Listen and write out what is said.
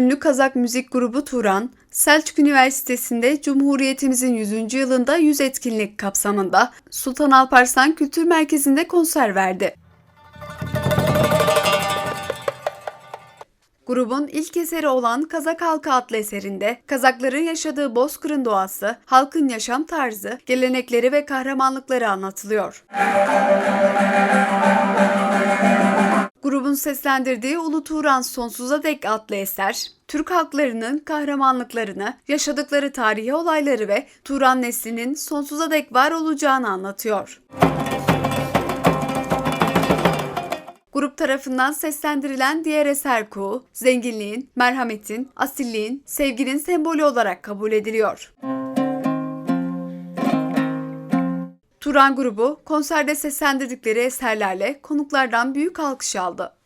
Ünlü Kazak müzik grubu Turan, Selçuk Üniversitesi'nde Cumhuriyetimizin 100. yılında 100 etkinlik kapsamında Sultan Alparslan Kültür Merkezi'nde konser verdi. Grubun ilk eseri olan Kazak Halkı adlı eserinde Kazakların yaşadığı Bozkır'ın doğası, halkın yaşam tarzı, gelenekleri ve kahramanlıkları anlatılıyor. Grubun seslendirdiği Ulu Turan Sonsuza Dek adlı eser, Türk halklarının kahramanlıklarını, yaşadıkları tarihi olayları ve Turan neslinin sonsuza dek var olacağını anlatıyor. Grup tarafından seslendirilen diğer eser kuğu, zenginliğin, merhametin, asilliğin, sevginin sembolü olarak kabul ediliyor. Turan grubu konserde seslendirdikleri eserlerle konuklardan büyük alkış aldı.